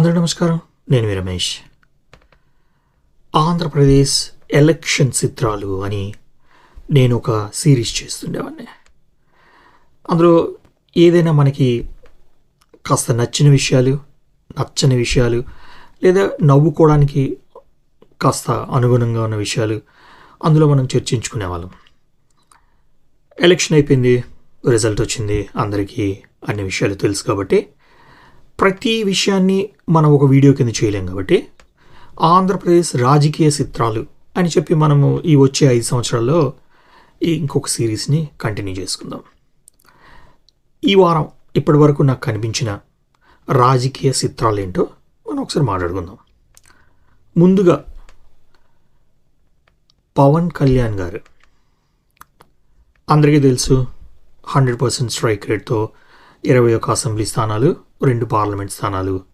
అందరూ నమస్కారం. నేను మీ రమేష్. ఆంధ్రప్రదేశ్ ఎలక్షన్ చిత్రాలు అని నేను ఒక సిరీస్ చేస్తుండేవాడిని. అందులో ఏదైనా మనకి కాస్త నచ్చిన విషయాలు నచ్చని విషయాలు లేదా నవ్వుకోవడానికి కాస్త అనుగుణంగా ఉన్న విషయాలు అందులో మనం చర్చించుకునేవాళ్ళం. ఎలక్షన్ అయిపోయింది రిజల్ట్ వచ్చింది అందరికీ అన్ని విషయాలు తెలుసు కాబట్టి ప్రతి విషయాన్ని మనం ఒక వీడియో కింద చేయలేం కాబట్టి ఆంధ్రప్రదేశ్ రాజకీయ చిత్రాలు అని చెప్పి మనము ఈ వచ్చే ఐదు సంవత్సరాల్లో ఇంకొక సిరీస్ని కంటిన్యూ చేసుకుందాం. ఈ వారం ఇప్పటి వరకు నాకు కనిపించిన రాజకీయ చిత్రాలు ఏంటో మనం ఒకసారి మాట్లాడుకుందాం. ముందుగా పవన్ కళ్యాణ్ గారు. అందరికీ తెలుసు హండ్రెడ్ పర్సెంట్ స్ట్రైక్ రేట్తో ఇరవై ఒక్క అసెంబ్లీ స్థానాలు రెండు పార్లమెంట్ స్థానాలు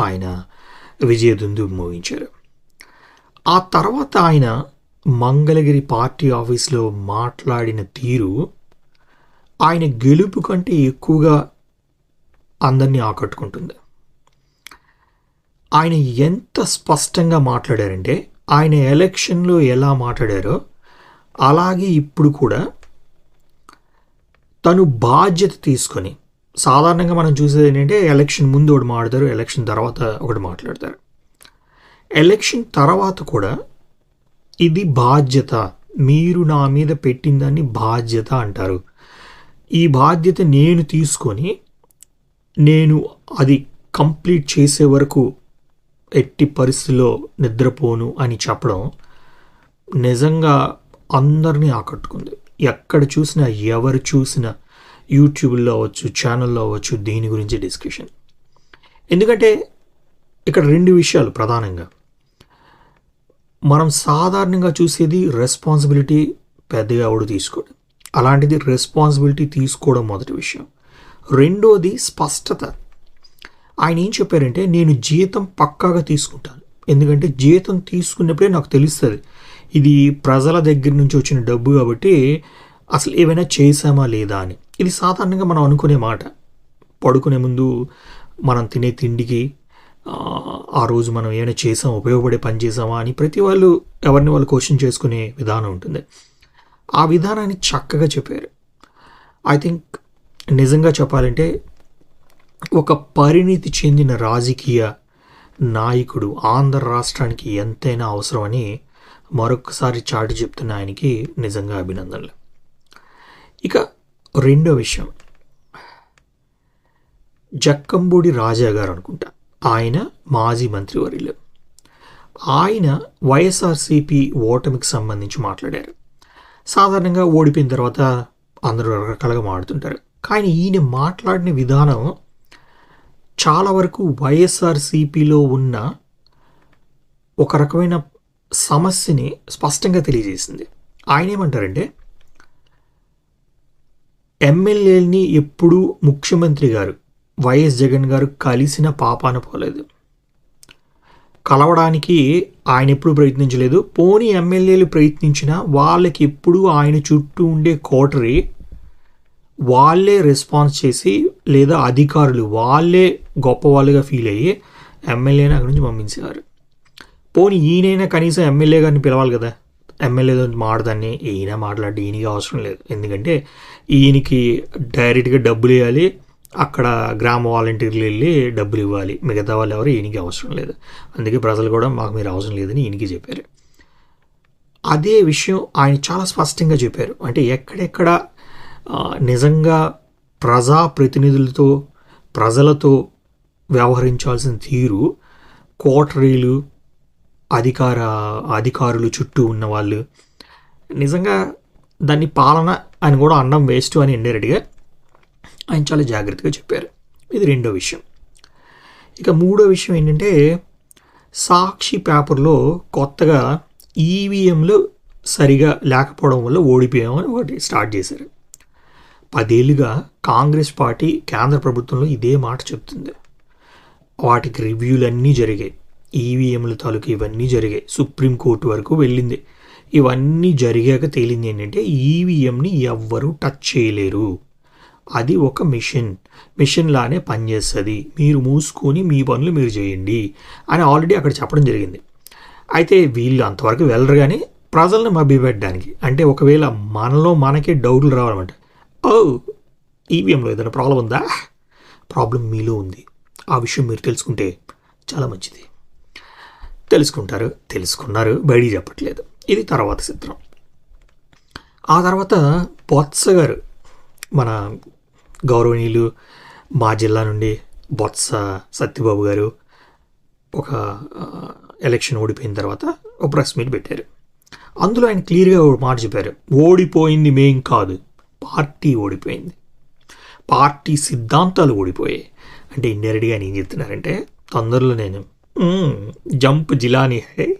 ఆయన విజయదుందు మోగించారు. ఆ తర్వాత ఆయన మంగళగిరి పార్టీ ఆఫీస్లో మాట్లాడిన తీరు ఆయన గెలుపు కంటే ఎక్కువగా అందరినీ ఆకట్టుకుంటుంది. ఆయన ఎంత స్పష్టంగా మాట్లాడారంటే ఆయన ఎలక్షన్లో ఎలా మాట్లాడారో అలాగే ఇప్పుడు కూడా తను బాధ్యత తీసుకొని సాధారణంగా మనం చూసేది ఏంటంటే ఎలక్షన్ ముందు ఒకటి మాట్లాడతారు ఎలక్షన్ తర్వాత ఒకటి మాట్లాడతారు. ఎలక్షన్ తర్వాత కూడా ఇది బాధ్యత. మీరు నా మీద పెట్టిన దాన్ని బాధ్యత అంటారు. ఈ బాధ్యత నేను తీసుకొని నేను అది కంప్లీట్ చేసే వరకు ఎట్టి పరిస్థితిలో నిద్రపోను అని చెప్పడం నిజంగా అందరినీ ఆకట్టుకుంది. ఎక్కడ చూసినా ఎవరు చూసినా యూట్యూబ్లో అవ్వచ్చు ఛానల్లో అవ్వచ్చు దీని గురించి డిస్కషన్. ఎందుకంటే ఇక్కడ రెండు విషయాలు ప్రధానంగా. మనం సాధారణంగా చూసేది రెస్పాన్సిబిలిటీ పెద్దగా ఎవడు తీసుకోడు. అలాంటిది రెస్పాన్సిబిలిటీ తీసుకోవడం మొదటి విషయం. రెండోది స్పష్టత. ఆయన ఏం చెప్పారంటే నేను జీతం పక్కాగా తీసుకుంటాను. ఎందుకంటే జీతం తీసుకున్నప్పుడే నాకు తెలుస్తుంది ఇది ప్రజల దగ్గర నుంచి వచ్చిన డబ్బు కాబట్టి అసలు ఏమైనా చేసామా లేదా అని. ఇది సాధారణంగా మనం అనుకునే మాట. పడుకునే ముందు మనం తినే తిండికి ఆ, రోజు మనం ఏమైనా చేసాం ఉపయోగపడే పని చేసామా అని ప్రతి వాళ్ళు ఎవరిని వాళ్ళు క్వశ్చన్ చేసుకునే విధానం ఉంటుంది. ఆ విధానాన్ని చక్కగా చెప్పారు. ఐ థింక్ నిజంగా చెప్పాలంటే ఒక పరిణితి చెందిన రాజకీయ నాయకుడు ఆంధ్ర రాష్ట్రానికి ఎంతైనా అవసరమని మరొకసారి చాటి చెప్తున్న ఆయనకి నిజంగా అభినందనలు. ఇక రెండో విషయం. జక్కంబూడి రాజా గారు అనుకుంటా. ఆయన మాజీ మంత్రివర్యులు ఆయన వైఎస్ఆర్సీపీ ఓటమికి సంబంధించి మాట్లాడారు. సాధారణంగా ఓడిపోయిన తర్వాత అందరూ రకరకాలుగా మాడుతుంటారు కానీ ఈయన మాట్లాడిన విధానం చాలా వరకు వైఎస్ఆర్సీపీలో ఉన్న ఒక రకమైన సమస్యని స్పష్టంగా తెలియజేసింది. ఆయన ఏమంటారంటే ఎమ్మెల్యేలని ఎప్పుడూ ముఖ్యమంత్రి గారు వైఎస్ జగన్ గారు కలిసిన పాపాన పోలేదు. కలవడానికి ఆయన ఎప్పుడు ప్రయత్నించలేదు. పోనీ ఎమ్మెల్యేలు ప్రయత్నించినా వాళ్ళకి ఎప్పుడూ ఆయన చుట్టూ ఉండే కోటరీ వాళ్ళే రెస్పాన్స్ చేసి లేదా అధికారులు వాళ్ళే గొప్పవాళ్ళుగా ఫీల్ అయ్యి ఎమ్మెల్యేని అక్కడి నుంచి పంపించేవారు పోనీ ఈయనైనా కనీసం ఎమ్మెల్యే గారిని పిలవాలి కదా? ఎమ్మెల్యేతో మాడదాన్ని ఈయన మాట్లాడి ఈయనకి అవసరం లేదు. ఎందుకంటే ఈయనకి డైరెక్ట్గా డబ్బులు ఇవ్వాలి అక్కడ గ్రామ వాలంటీర్లు వెళ్ళి డబ్బులు ఇవ్వాలి. మిగతా వాళ్ళు ఎవరు ఈయనకి అవసరం లేదు. అందుకే ప్రజలు కూడా మాకు మీరు అవసరం లేదని ఈయనకి చెప్పారు. అదే విషయం ఆయన చాలా స్పష్టంగా చెప్పారు. అంటే ఎక్కడెక్కడ నిజంగా నిజంగా ప్రజాప్రతినిధులతో ప్రజలతో వ్యవహరించాల్సిన తీరు కోటరీలు అధికార అధికారులు చుట్టూ ఉన్న వాళ్ళు. నిజంగా దాన్ని పాలన అని కూడా అన్నం వేస్ట్ అని ఇండైరెక్ట్గా ఆయన చాలా జాగ్రత్తగా చెప్పారు. ఇది రెండో విషయం. ఇక మూడో విషయం ఏంటంటే సాక్షి పేపర్లో కొత్తగా ఈవీఎంలు సరిగా లేకపోవడం వల్ల ఓడిపోయామని ఒకటి స్టార్ట్ చేశారు. పదేళ్ళుగా కాంగ్రెస్ పార్టీ కేంద్ర ప్రభుత్వంలో ఇదే మాట చెప్తుంది. వాటికి రివ్యూలు అన్నీ జరిగాయి. ఈవీఎంల తాలూకు ఇవన్నీ జరిగాయి. సుప్రీంకోర్టు వరకు వెళ్ళింది. ఇవన్నీ జరిగాక తేలింది ఏంటంటే ఈవీఎంని ఎవ్వరూ టచ్ చేయలేరు. అది ఒక మిషన్. మిషన్ లానే పనిచేస్తుంది మీరు మూసుకొని మీ పనులు మీరు చేయండి అని ఆల్రెడీ అక్కడ చెప్పడం జరిగింది. అయితే వీళ్ళు అంతవరకు వెళ్ళరు కానీ ప్రజలను మభ్యపెట్టడానికి. అంటే ఒకవేళ మనలో మనకే డౌట్లు రావాలన్నమాట. ఓ ఈవీఎంలో ఏదైనా ప్రాబ్లం ఉందా? ప్రాబ్లం మీలో ఉంది. ఆ విషయం మీరు తెలుసుకుంటే చాలా మంచిది. తెలుసుకుంటారు తెలుసుకున్నారు బయటికి చెప్పట్లేదు. ఇది తర్వాత చిత్రం. ఆ తర్వాత బొత్స గారు మన గౌరవనీయులు మా జిల్లా నుండి బొత్స సత్యబాబు గారు ఒక ఎలక్షన్ ఓడిపోయిన తర్వాత ఒక ప్రెస్ మీట్ పెట్టారు. అందులో ఆయన క్లియర్గా ఒక మాట చెప్పారు. ఓడిపోయింది మేం కాదు పార్టీ ఓడిపోయింది. పార్టీ సిద్ధాంతాలు ఓడిపోయాయి. అంటే ఇండైరెక్ట్గా ఆయన ఏం చెప్తున్నారంటే తొందరలో నేను జంప్ జిలాని హై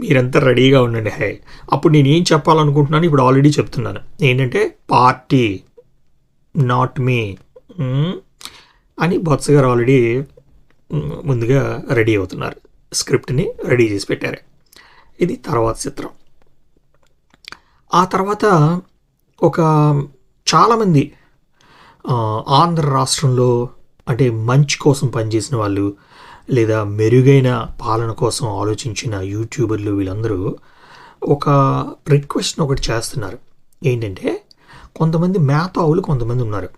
మీరంతా రెడీగా ఉండండి హై. అప్పుడు నేను ఏం చెప్పాలనుకుంటున్నాను ఇప్పుడు ఆల్రెడీ చెప్తున్నాను. ఏంటంటే పార్టీ నాట్ మీ. అని బొత్స గారు ఆల్రెడీ ముందుగా రెడీ అవుతున్నారు. స్క్రిప్ట్ని రెడీ చేసి పెట్టారు. ఇది తర్వాత చిత్రం. ఆ తర్వాత ఒక చాలామంది ఆంధ్ర రాష్ట్రంలో అంటే మంచి కోసం పనిచేసిన వాళ్ళు లేదా మెరుగైన పాలన కోసం ఆలోచించిన యూట్యూబర్లు వీళ్ళందరూ ఒక రిక్వెస్ట్ని ఒకటి చేస్తున్నారు. ఏంటంటే కొంతమంది మేతావులు కొంతమంది ఉన్నారు.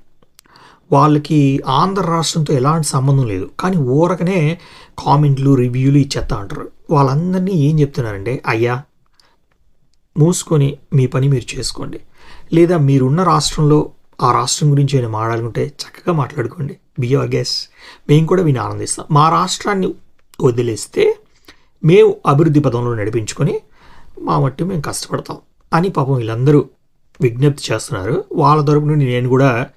వాళ్ళకి ఆంధ్ర రాష్ట్రంతో ఎలాంటి సంబంధం లేదు. కానీ ఊరకనే కామెంట్లు రివ్యూలు ఇచ్చేస్తా అంటారు వాళ్ళందరినీ ఏం చెప్తున్నారంటే అయ్యా మూసుకొని మీ పని మీరు చేసుకోండి. లేదా మీరున్న రాష్ట్రంలో ఆ రాష్ట్రం గురించి ఏమైనా మాట్లాడుకుంటే చక్కగా మాట్లాడుకోండి. బి యువర్ గెస్ మేము కూడా విని ఆనందిస్తాం. మా రాష్ట్రాన్ని వదిలేస్తే మేము అభివృద్ధి పదంలో నడిపించుకొని మా మట్టి మేము కష్టపడతాం అని పాపం వీళ్ళందరూ విజ్ఞప్తి చేస్తున్నారు. వాళ్ళ తరపు నుండి నేను కూడా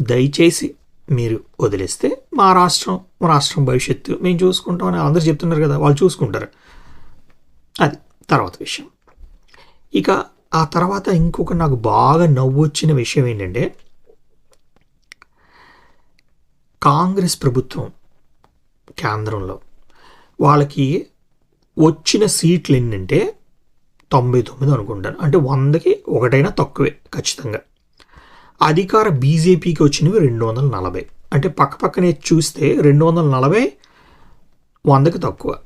దయచేసి మీరు వదిలేస్తే మా రాష్ట్రం మా రాష్ట్రం భవిష్యత్తు మేము చూసుకుంటాం అని అందరూ చెప్తున్నారు కదా వాళ్ళు చూసుకుంటారు. అది తర్వాత విషయం. ఇక ఆ తర్వాత ఇంకొక నాకు బాగా నవ్వు వచ్చిన విషయం ఏంటంటే కాంగ్రెస్ ప్రభుత్వం కేంద్రంలో వాళ్ళకి వచ్చిన సీట్లు ఏంటంటే తొంభై తొమ్మిది అనుకుంటాను. అంటే వందకి ఒకటైనా తక్కువే ఖచ్చితంగా. అధికార బీజేపీకి వచ్చినవి రెండు వందల నలభై. అంటే పక్క పక్కనే చూస్తే రెండు వందల నలభై వందకి తక్కువ.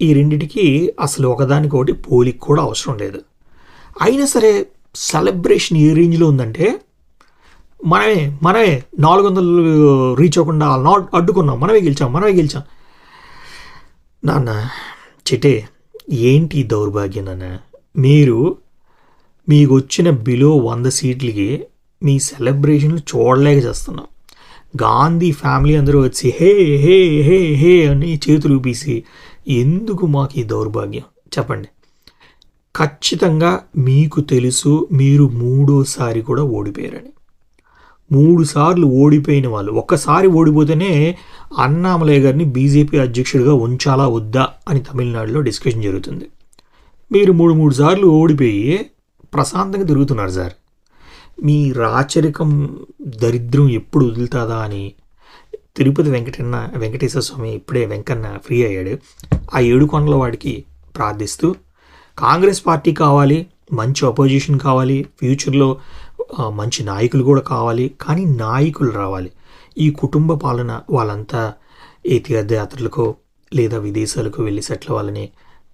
ఈ రెండిటికి అసలు ఒకదానికి ఒకటి కూడా అవసరం లేదు. అయినా సరే సెలబ్రేషన్ ఏ రేంజ్లో ఉందంటే మనమే మనమే నాలుగు వందలు రీచ్ అవ్వకుండా నాట్ అడ్డుకున్నాం. మనమే గెలిచాం మనమే గెలిచాం. నాన్న చిటే ఏంటి దౌర్భాగ్యం నాన్న? మీరు మీకు వచ్చిన బిలో వంద సీట్లకి మీ సెలబ్రేషన్లు చూడలేక చేస్తున్నాం. గాంధీ ఫ్యామిలీ అందరూ వచ్చి హే హే హే హే అని చేతులు ఊపేసి ఎందుకు మాకు ఈ దౌర్భాగ్యం? చెప్పండి. ఖచ్చితంగా మీకు తెలుసు మీరు మూడోసారి కూడా ఓడిపోయారని. మూడు సార్లు ఓడిపోయిన వాళ్ళు. ఒక్కసారి ఓడిపోతేనే అన్నామలయ్య గారిని బీజేపీ అధ్యక్షుడిగా ఉంచాలా వద్దా అని తమిళనాడులో డిస్కషన్ జరుగుతుంది. మీరు మూడు మూడు సార్లు ఓడిపోయి ప్రశాంతంగా తిరుగుతున్నారు సార్. మీ రాచరికం దరిద్రం ఎప్పుడు వదులుతుందా అని తిరుపతి వెంకటన్న వెంకటేశ్వర స్వామి ఇప్పుడే వెంకన్న ఫ్రీ అయ్యాడు. ఆ ఏడు కొండల వాడికి ప్రార్థిస్తూ కాంగ్రెస్ పార్టీ కావాలి మంచి అపోజిషన్ కావాలి ఫ్యూచర్లో మంచి నాయకులు కూడా కావాలి కానీ నాయకులు రావాలి. ఈ కుటుంబ పాలన వాళ్ళంతా ఏ తీర్థయాత్రలకో లేదా విదేశాలకు వెళ్ళి సెటిల్ అవ్వాలని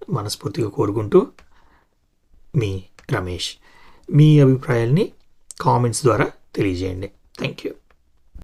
మనస్ఫూర్తిగా కోరుకుంటూ మీ రమేష్. మీ అభిప్రాయాల్ని కామెంట్స్ ద్వారా తెలియజేయండి. Thank you.